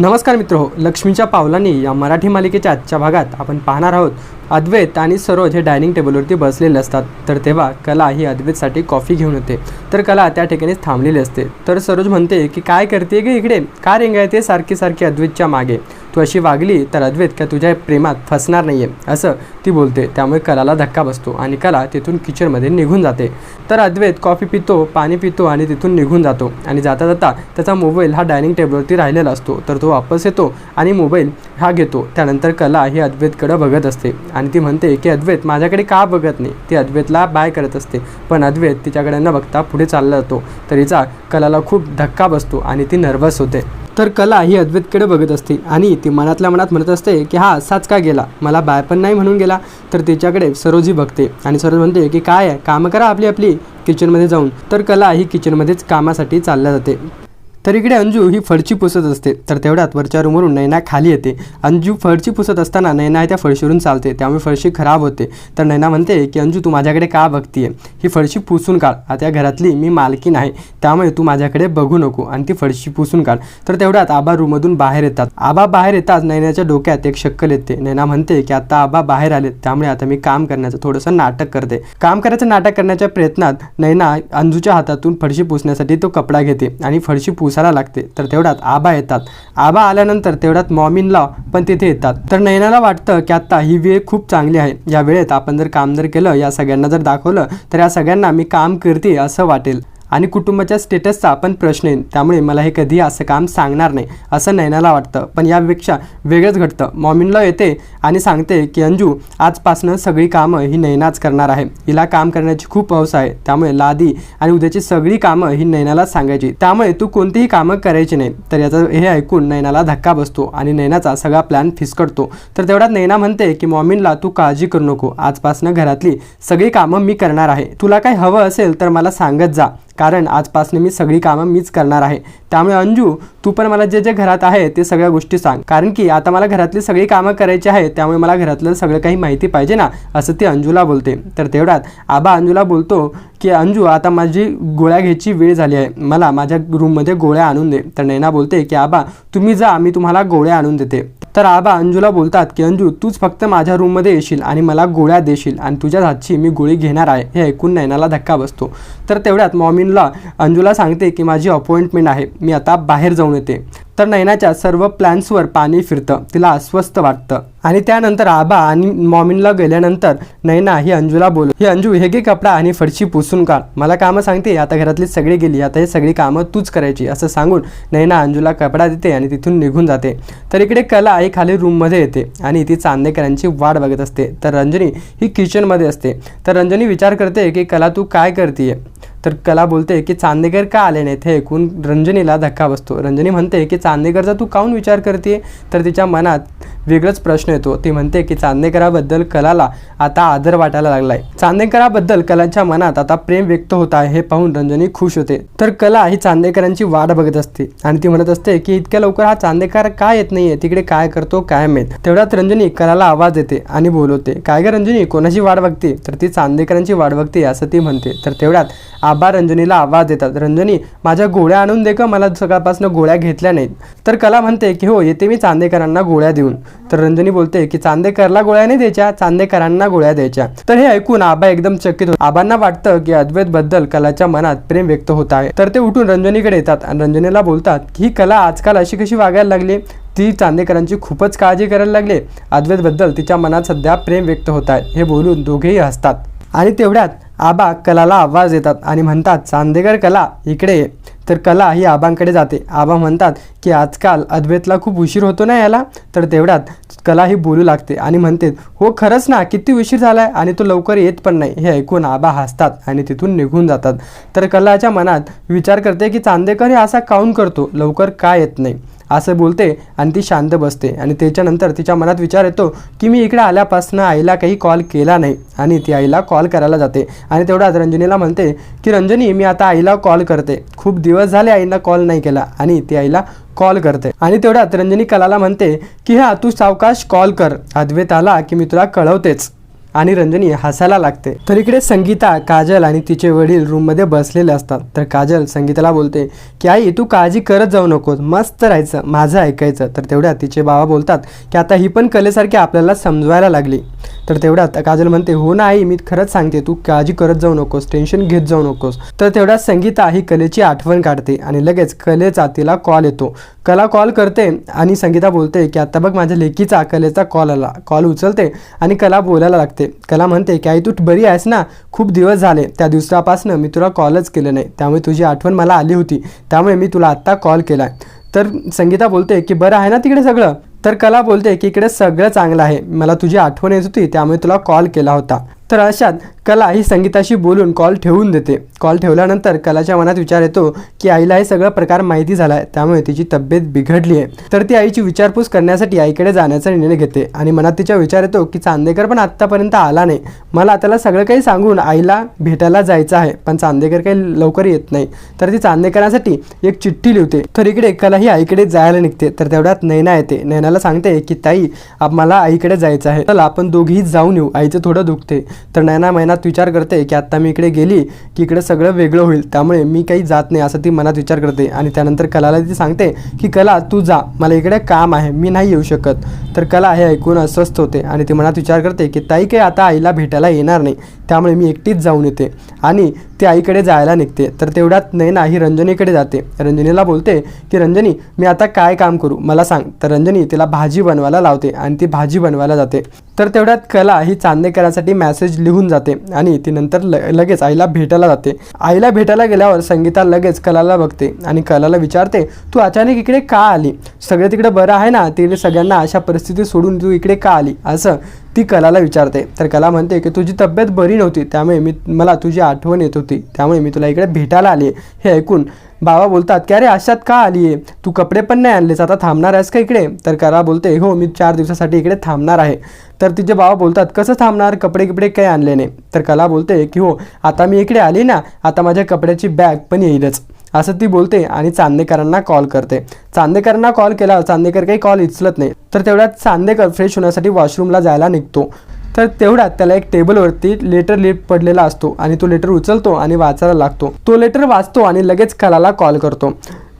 नमस्कार मित्र हो लक्ष्मीच्या पावलांनी या मराठी मालिकेच्या आजच्या भागात आपण पाहणार आहोत अद्वैत आणि सरोज हे डायनिंग टेबलवरती बसलेले असतात. तर तेव्हा कला ही अद्वैतसाठी कॉफी घेऊन येते. तर कला त्या ठिकाणीच थांबलेली असते. तर सरोज म्हणते की काय करते गे इकडे? का रेंगायते सारखी सारखी अद्वैतच्या मागे? तू अशी वागली तर अद्वैत का तुझ्या प्रेमात फसणार नाही आहे असं ती बोलते. त्यामुळे कलाला धक्का बसतो आणि कला तिथून किचनमध्ये निघून जाते. तर अद्वैत कॉफी पितो पाणी पितो आणि तिथून निघून जातो. आणि जाता जाता त्याचा मोबाईल हा डायनिंग टेबलवरती राहिलेला असतो. तर तो वापस येतो आणि मोबाईल हा घेतो. त्यानंतर कला ही अद्वैतकडं बघत असते. आणि ती म्हणते की अद्वैत माझ्याकडे का बघत नाही? ती अद्वैतला बाय करत असते. पण अद्वैत तिच्याकडे न बघता पुढे चालला जातो. तर हिचा कलाला खूप धक्का बसतो आणि ती नर्वस होते. तर कला ही अद्वैतकडे बघत असते आणि ती मनातल्या मनात म्हणत असते की हा असाच का गेला. मला बाय पण नाही म्हणून गेला. तर तिच्याकडे सरोजी बघते आणि सरोज म्हणते की काय आहे? कामं करा आपली आपली किचनमध्ये जाऊन. तर कला ही किचनमध्येच कामासाठी चालल्या जाते. तर इकडे अंजू ही फळची पुसत असते. तर तेवढ्यात वरच्या रूमवरून नैना खाली येते. अंजू फळची पुसत असताना नैना त्या फळशीवरून चालते. त्यामुळे फळशी खराब होते. तर नैना म्हणते की अंजू तू माझ्याकडे का बघतीये? ही फळशी पुसून काढ. आता घरातली मी मालकी नाही. त्यामुळे तू माझ्याकडे बघू नको. आणि ती फळशी पुसून काढ. तर तेवढ्यात आबा रूममधून बाहेर येतात. आबा बाहेर येताच नैनाच्या डोक्यात एक शक्कल येते. नैना म्हणते की आता आबा बाहेर आले त्यामुळे आता मी काम करण्याचं थोडंसं नाटक करते. काम करायचं नाटक करण्याच्या प्रयत्नात नैना अंजूच्या हातातून फळशी पुसण्यासाठी तो कपडा घेते आणि फळशी पुस पुसायला लागते. तर तेवढ्यात आबा येतात. आबा आल्यानंतर तेवढ्यात मॉमिनला पण तिथे येतात. तर नैनाला वाटतं की आता ही वेळ खूप चांगली आहे. या वेळेत आपण जर काम जर केलं या सगळ्यांना जर दाखवलं तर या सगळ्यांना मी काम करते असं वाटेल. आणि कुटुंबाच्या स्टेटसचा पण प्रश्न येईल. त्यामुळे मला हे कधी असं काम सांगणार नाही असं नैनाला वाटतं. पण यापेक्षा वेगळंच घडतं. मॉमिनला येते आणि सांगते की अंजू आजपासनं सगळी कामं ही नैनाच करणार आहे. हिला काम करण्याची खूप हौस आहे. त्यामुळे लादी आणि उद्याची सगळी कामं ही नैनालाच सांगायची. त्यामुळे तू कोणतीही कामं करायची नाही. तर याचं हे ऐकून नैनाला धक्का बसतो आणि नैनाचा सगळा प्लॅन फिसकटतो तर तेवढ्यात नैना म्हणते की मॉमिनला तू काळजी करू नको. आजपासनं घरातली सगळी कामं मी करणार आहे. तुला काय हवं असेल तर मला सांगत जा. कारण आजपासून मी सगळी कामं मीच करणार आहे. त्यामुळे अंजू तू पण मला जे जे घरात आहे ते सगळ्या गोष्टी सांग. कारण की आता मला घरातली सगळी कामं करायची आहे त्यामुळे मला घरातलं सगळं काही माहिती पाहिजे ना असं ती अंजूला बोलते. तर तेवढ्यात आबा अंजूला बोलतो की अंजू आता माझी गोळ्या घ्यायची वेळ झाली आहे. मला माझ्या रूममध्ये गोळ्या आणून दे. तर नैना बोलते की आबा तुम्ही जा मी तुम्हाला गोळ्या आणून देते. तर आबा अंजूला बोलतात की अंजू तूच फक्त माझ्या रूममध्ये येशील आणि मला गोळ्या देशील आणि तुझ्या हातची मी गोळी घेणार आहे. हे ऐकून नैनाला धक्का बसतो. तर तेवढ्यात मॉमिनला अंजूला सांगते की माझी अपॉइंटमेंट आहे. मी आता बाहेर जाऊन येते. तर नैनाच्या सर्व प्लॅन्सवर पाणी फिरतं तिला अस्वस्थ वाटतं. आणि त्यानंतर आबा आणि मॉमिनला गेल्यानंतर नैना ही अंजूला बोल ही अंजू हे घे कपडा आणि फरशी पुसून काढ. मला कामं सांगते आता घरातली सगळी गेली आता हे सगळी कामं तूच करायची असं सांगून नैना अंजूला कपडा देते आणि तिथून निघून जाते. तर इकडे कला आई खाली रूममध्ये येते आणि ती चांदेकरांची वाट बघत असते. तर रंजनी ही किचनमध्ये असते. तर रंजनी विचार करते की कला तू काय करते तर कला बोलते की चांदेकर का आले नाहीत? हे ऐकून रंजनीला धक्का बसतो. रंजनी म्हणते की चांदेकरचा तू काहून विचार करते? तर तिच्या मनात वेगळंच प्रश्न येतो. ती म्हणते की चांदेकराबद्दल कलाला आता आदर वाटायला लागलाय. चांदेकराबद्दल कलाच्या मनात आता प्रेम व्यक्त होत आहे हे पाहून रंजनी खुश होते. तर कला ही चांदेकरांची वाट बघत असते आणि ती म्हणत असते की इतक्या लवकर हा चांदेकर काय येत नाहीये? तिकडे काय करतो काय माहीत? तेवढ्यात रंजनी कलाला आवाज येते आणि बोलवते काय ग रंजनी? कोणाची वाट बघते? तर ती चांदेकरांची वाट बघते असं ती म्हणते. तर तेवढ्यात आबा रंजनीला आवाज देतात. रंजनी माझ्या गोळ्या आणून दे का मला सकाळपासून गोळ्या घेतल्या नाहीत. तर कला म्हणते की हो येते मी चांदेकरांना गोळ्या देऊन. तर रंजनी बोलते की चांदेकरला गोळ्या नाही द्यायच्या चांदेकरांना गोळ्या द्यायच्या. तर हे ऐकून आबा एकदम चकित होतो आबांना वाटतं की अद्वैत बद्दल कलाच्या मनात प्रेम व्यक्त होत आहे. तर ते उठून रंजनीकडे येतात आणि रंजनीला बोलतात की ही कला आजकाल अशी कशी वागायला लागली? ती चांदेकरांची खूपच काळजी करायला लागली. अद्वैतबद्दल तिच्या मनात सध्या प्रेम व्यक्त होत आहे. हे बोलून दोघेही हसतात. आणि तेवढ्यात आबा कलाला आवाज देतात आणि म्हणतात चांदेकर कला इकडे ये. तर कला ही आबांकडे जाते. आबा म्हणतात की आजकाल अद्वैतला खूप उशीर होतो ना याला? तर तेवढ्यात कला ही बोलू लागते आणि म्हणते हो खरंच ना किती उशीर झाला आहे आणि तो लवकर येत पण नाही. हे ऐकून आबा हसतात आणि तिथून निघून जातात. तर कलाच्या मनात विचार करते की चांदेकर हे असा काऊन करतो? लवकर का येत नाही? असं बोलते आणि ती शांत बसते. आणि त्याच्यानंतर तिच्या मनात विचार येतो की मी इकडे आल्यापासून आईला काही कॉल केला नाही. आणि ती आईला कॉल करायला जाते. आणि तेवढ्यात रंजनीला म्हणते की रंजनी मी आता आईला कॉल करते. खूप दिवस झाले आईला कॉल नाही केला. आणि ती आईला कॉल करते. आणि तेवढ्यात रंजनी कलाला म्हणते की हा तू सावकाश कॉल कर. अद्वैत आला की मी तुला कळवतेच. आणि रंजनी हसायला लागते. तर इकडे संगीता काजल आणि तिचे वडील रूममध्ये बसलेले असतात. तर काजल संगीताला बोलते की आई तू काळजी करत जाऊ नकोस. मस्त राहायचं. माझं ऐकायचं. तर तेवढ्यात तिचे बाबा बोलतात की आता ही पण कलेसारखी आपल्याला समजवायला लागली. तर तेवढ्यात काजल म्हणते हो ना आई मी खरंच सांगते तू काळजी करत जाऊ नकोस. टेन्शन घेत जाऊ नकोस. तर तेवढ्यात संगीता ही कलेची आठवण काढते आणि लगेच कलेचा तिला कॉल येतो. कला कॉल करते आणि संगीता बोलते की आता बघ माझ्या लेकीचा कलेचा कॉल आला. कॉल उचलते आणि कला बोलायला लागते. कला म्हणते की आई तू बरी आहेस ना? खूप दिवस झाले. त्या दिवसापासून मी तुला कॉलच केलं नाही. त्यामुळे तुझी आठवण मला आली होती. त्यामुळे मी तुला आत्ता कॉल केला आहे तर संगीता बोलते की बरं आहे ना तिकडे सगळं? तर कला बोलते की इकडे सगळं चांगलं आहे. मला तुझी आठवण येत होती. त्यामुळे तुला कॉल केला होता. तर अशात कला ही संगीताशी बोलून कॉल ठेवून देते. कॉल ठेवल्यानंतर कलाच्या मनात विचार येतो की आईला हे सगळं प्रकार माहिती झाला आहे त्यामुळे तिची तब्येत बिघडली आहे. तर ती आईची विचारपूस करण्यासाठी आईकडे जाण्याचा निर्णय घेते आणि मनात तिच्या विचार येतो की चांदेकर पण आत्तापर्यंत आला नाही. मला त्याला सगळं काही सांगून आईला भेटायला जायचं आहे पण चांदेकर काही लवकर येत नाही. तर ती चांदेकरांसाठी एक चिठ्ठी लिहिते. तर इकडे कला ही आईकडे जायला निघते. तर तेवढ्यात नैना येते. नैनाला सांगते की ताई मला आईकडे जायचं आहे. चला आपण दोघीही जाऊन येऊ. आईचं थोडं दुखते तर नैना मनात विचार करते की आत्ता मी इकडे गेली की इकडे सगळं वेगळं होईल त्यामुळे मी काही जात नाही असं ती मनात विचार करते. आणि त्यानंतर कलाला ती सांगते की कला तू जा. मला इकडे काम आहे. मी नाही येऊ शकत. तर कला हे ऐकून अस्वस्थ होते आणि ती मनात विचार करते की ताई काही आता आईला भेटायला येणार नाही. त्यामुळे मी एकटीच जाऊन येते. आणि ती आईकडे जायला निघते. तर तेवढ्यात नैना ही रंजनीकडे जाते. रंजनीला बोलते की रंजनी मी आता काय काम करू? मला सांग. तर रंजनी तिला भाजी बनवायला लावते आणि ती भाजी बनवायला जाते. तर तेवढ्यात कला ही चांदेकरांसाठी मॅसेज लिहून जाते आणि ती नंतर ल लगेच आईला भेटायला जाते. आईला भेटायला गेल्यावर संगीता लगेच कलाला बघते आणि कलाला विचारते तू अचानक इकडे का आली? सगळं तिकडे बरं आहे ना? तिकडे सगळ्यांना अशा परिस्थितीत सोडून तू इकडे का आली? असं ती कलाला विचारते. तर कला म्हणते की तुझी तब्येत बरी नव्हती त्यामुळे मी मला तुझी आठवण येत होती. त्यामुळे मी तुला इकडे भेटायला आली हे ऐकून बाबा बोलतात की अरे अशात का आली आहे तू कपडे पण नाही आणलेस आता थांबणार आहेस का इकडे? तर कला बोलते हो मी चार दिवसासाठी इकडे थांबणार आहे. तर तिचे बाबा बोलतात कसं थांबणार? कपडे किपडे काही आणले नाही. तर कला बोलते की हो आता मी इकडे आली ना आता माझ्या कपड्याची बॅग पण येईलच. असं ती बोलते आणि चांदेकरांना कॉल करते. चांदेकरांना कॉल केला चांदेकर काही कॉल उचलत नाही. तर तेवढ्यात चांदेकर फ्रेश होण्यासाठी वॉशरूमला जायला निघतो. तर तेवढ्यात त्याला एक टेबलवरती लेटर लिफ्ट पडलेला असतो आणि तो लेटर उचलतो आणि वाचायला लागतो. तो लेटर वाचतो आणि लगेच कलाला कॉल करतो.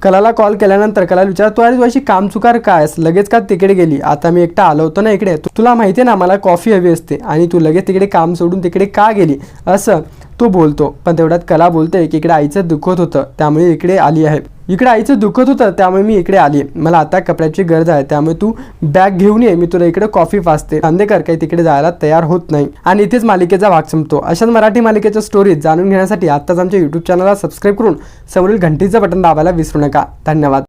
कलाला कॉल केल्यानंतर कलाला विचारतो अरे तू अशी कामचुकार काय लगेच का तिकडे गेली? आता मी एकटा आलो होतो ना इकडे. तुला माहिती आहे ना मला कॉफी हवी असते आणि तू लगेच तिकडे काम सोडून तिकडे का गेली? असं तो बोलतो पण तेवढ्यात कला बोलते की इकडे आईचं दुखत होतं त्यामुळे इकडे आली आहे. इकडे आईचं दुखत होतं त्यामुळे मी इकडे आली मला आता कपड्याची गरज आहे त्यामुळे तू बॅग घेऊन ये मी तुला इकडे कॉफी वाचते. खांदेकर काही तिकडे जायला तयार होत नाही. आणि इथेच मालिकेचा भाग संपतो. अशाच मराठी मालिकेच्या स्टोरीज जाणून घेण्यासाठी आत्ताच आमच्या युट्यूब चॅनलला सबस्क्राईब करून समोरील घंटीचं बटन दाबायला विसरू नका. धन्यवाद.